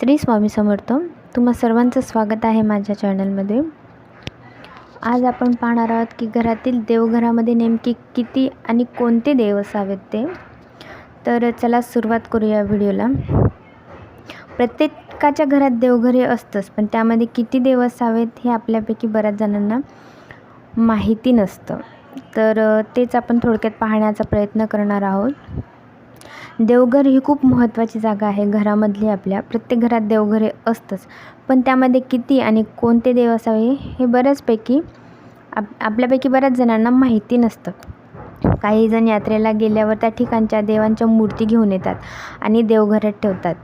श्री स्वामी समर्थ. तुम्हा सर्वांचं स्वागत आहे माझ्या चॅनलमध्ये. आज आपण पाहणार आहोत की घरातील देवघरामध्ये नेमकी किती आणि कोणते देव असावेत ते. तर चला सुरुवात करूया व्हिडिओला. प्रत्येकाच्या घरात देवघर हे असतंच पण त्यामध्ये किती देव असावेत हे आपल्यापैकी बऱ्याच जणांना माहिती नसतं. तर तेच आपण थोडक्यात पाहण्याचा प्रयत्न करणार आहोत. देवघर ही खूप महत्त्वाची जागा आहे. घरामधली आपल्या प्रत्येक घरात देवघर हे असतंच. पण त्यामध्ये किती आणि कोणते देव असावे हे बऱ्याचपैकी आप आपल्यापैकी बऱ्याच जणांना माहिती नसतं. काही जण यात्रेला गेल्यावर त्या ठिकाणच्या देवांच्या मूर्ती घेऊन येतात आणि देवघरात ठेवतात.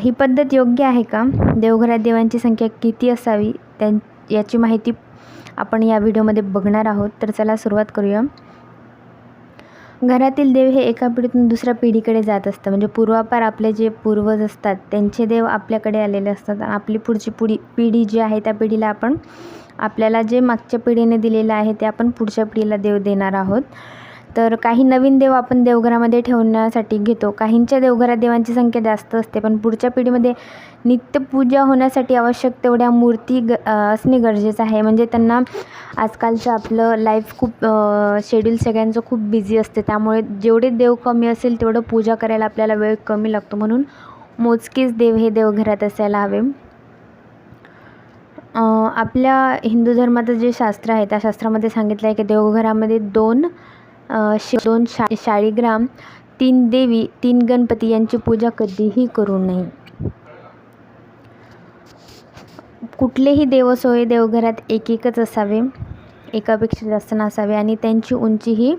ही पद्धत योग्य आहे का? देवघरात देवांची संख्या किती असावी? त्यां याची माहिती आपण या व्हिडिओमध्ये बघणार आहोत. तर चला सुरुवात करूया. घरातील देव हे एका पिढीतून दुसऱ्या पिढीकडे जात असतं. म्हणजे पूर्वापार आपले जे पूर्वज असतात त्यांचे देव आपल्याकडे आलेले असतात. आपली पुढची पुढी पिढी जी आहे त्या पिढीला आपण आपल्याला जे मागच्या पिढीने दिलेलं आहे ते आपण पुढच्या पिढीला देव देणार आहोत. तर काही नवीन देव आपण देवघरामध्ये ठेवण्यासाठी घेतो. काहींच्या देवघरात देवांची संख्या जास्त असते पण पुढच्या पिढीमध्ये नित्यपूजा होण्यासाठी आवश्यक तेवढ्या मूर्ती ग असणे गरजेचं आहे. म्हणजे त्यांना आजकालचं आपलं लाईफ खूप शेड्यूल सगळ्यांचं खूप बिझी असते. त्यामुळे जेवढे देव कमी असेल तेवढं पूजा करायला आपल्याला वेळ कमी लागतो. म्हणून मोजकेच देव हे देवघरात असायला हवे. आपल्या हिंदू धर्माचं जे शास्त्र आहे त्या शास्त्रामध्ये सांगितलं आहे की देवघरामध्ये दोन शि दोन शा शाळीग्राम तीन देवी तीन गणपती यांची पूजा कधीही करू नये. कुठलेही देवसोय देवघरात एक एकच असावे एकापेक्षा जास्त नसावे आणि त्यांची उंची ही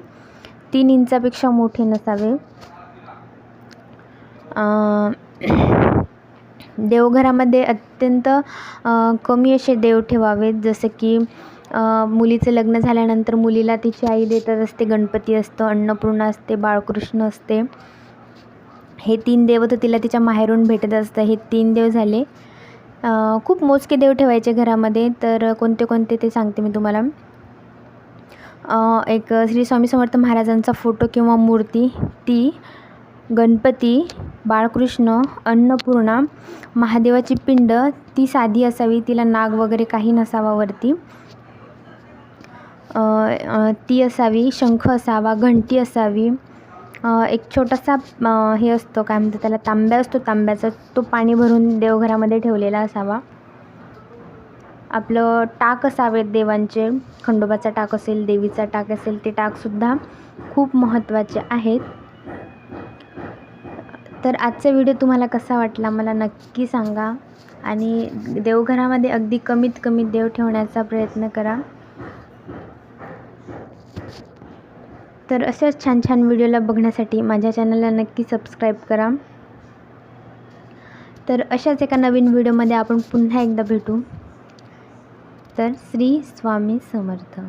तीन इंचापेक्षा मोठी नसावे. देवघरामध्ये अत्यंत कमी असे देव ठेवावेत जसं की मुलीचं लग्न झाल्यानंतर मुलीला तिची आई देतच असते गणपती असतं अन्नपूर्णा असते बाळकृष्ण असते. हे तीन देव तर तिला तिच्या माहेरून भेटत असतं हे तीन देव झाले. खूप मोजके देव ठेवायचे घरामध्ये तर कोणते कोणते ते सांगते मी तुम्हाला. एक श्री स्वामी समर्थ महाराजांचा फोटो किंवा मूर्ती ती गणपती बाळकृष्ण अन्नपूर्णा महादेवाची पिंड ती साधी असावी तिला नाग वगैरे काही नसावा वरती. ती असावी शंख असावा घंटी असावी. एक छोटासा हे असतो काय म्हणतात त्याला तांब्या असतो तांब्याचा. तो पाणी भरून देवघरामध्ये ठेवलेला असावा. आपलं टाक असावेत देवांचे. खंडोबाचा टाक असेल देवीचा टाक असेल ते टाकसुद्धा खूप महत्त्वाचे आहेत. तर आजचा व्हिडिओ तुम्हाला कसा वाटला मला नक्की सांगा. आणि देवघरामध्ये अगदी कमीत कमी देव ठेवण्याचा प्रयत्न करा. तर अशाच छान छान व्हिडिओला बघण्यासाठी माझ्या चॅनलला नक्की सबस्क्राईब करा. तर अशाच एका नवीन व्हिडिओमध्ये आपण पुन्हा एकदा भेटू. तर श्री स्वामी समर्थ.